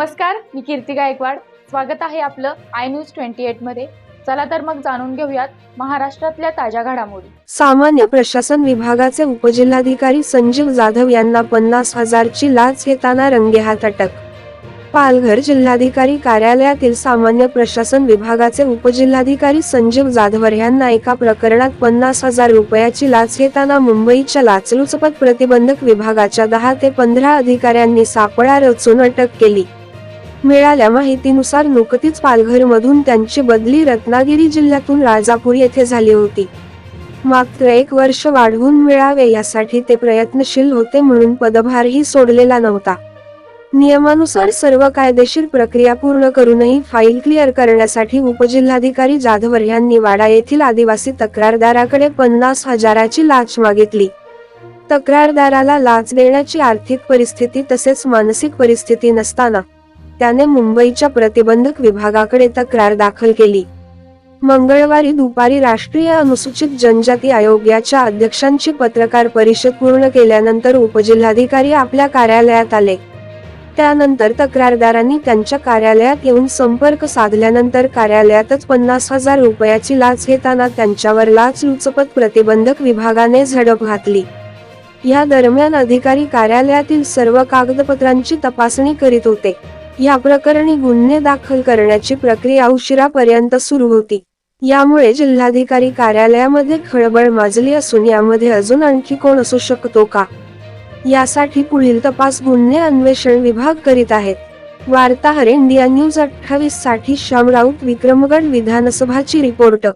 नमस्कार मी कीर्ती गायकवाड. स्वागत आहे आपलं आय न्यूज ट्वेंटी एटमध्ये. चला तर मग जाणून घेऊयात महाराष्ट्रातल्या ताज्या घडामोडी. सामान्य प्रशासन विभागाचे उपजिल्हाधिकारी संजीव जाधव यांना पन्नास हजारची लाच घेताना रंगेहात अटक. पालघर जिल्हाधिकारी कार्यालयातील सामान्य प्रशासन विभागाचे उपजिल्हाधिकारी संजीव जाधवर यांना एका प्रकरणात पन्नास हजार रुपयाची लाच घेताना मुंबईच्या लाचलुचपत प्रतिबंधक विभागाच्या दहा ते पंधरा अधिकाऱ्यांनी सापळा रचून अटक केली. मिळाल्या माहितीनुसार नुकतीच पालघरमधून त्यांची बदली रत्नागिरी जिल्ह्यातून राजापूर येथे झाली होती. मात्र एक वर्ष वाढवून मिळावे यासाठी ते प्रयत्नशील होते म्हणून पदभारही सोडलेला नव्हता. नियमानुसार सर्व कायदेशीर प्रक्रिया पूर्ण करूनही फाईल क्लिअर करण्यासाठी उपजिल्हाधिकारी जाधवर यांनी वाडा येथील आदिवासी तक्रारदाराकडे पन्नास हजाराची लाच मागितली. तक्रारदाराला लाच देण्याची आर्थिक परिस्थिती तसेच मानसिक परिस्थिती नसताना त्याने मुंबईच्या प्रतिबंधक विभागाकडे तक्रार दाखल केली. मंगळवारी दुपारी राष्ट्रीय अनुसूचित जनजाती आयोग याच्या अध्यक्षांची पत्रकार परिषद पूर्ण केल्यानंतर उपजिल्हाधिकारी आपल्या कार्यालयात आले. त्यानंतर तक्रारदारांनी त्यांच्या कार्यालयात येऊन संपर्क साधल्यानंतर कार्यालयातच पन्नास हजार रुपयाची लाच घेताना त्यांच्यावर लाच लुचपत प्रतिबंधक विभागाने झडप घातली. या दरम्यान अधिकारी कार्यालयातील सर्व कागदपत्रांची तपासणी करीत होते. या प्रकरणी गुन्हे दाखल करण्याची प्रक्रिया उशिरापर्यंत सुरू होती. यामुळे जिल्हाधिकारी कार्यालयामध्ये खळबळ माजली असून यामध्ये अजून आणखी कोण असू शकतो का? यासाठी पुढील तपास गुन्हे अन्वेषण विभाग करीत आहेत. वार्ताहर इंडिया न्यूज अठ्ठावीससाठी श्याम राऊत विक्रमगड विधानसभाची रिपोर्ट.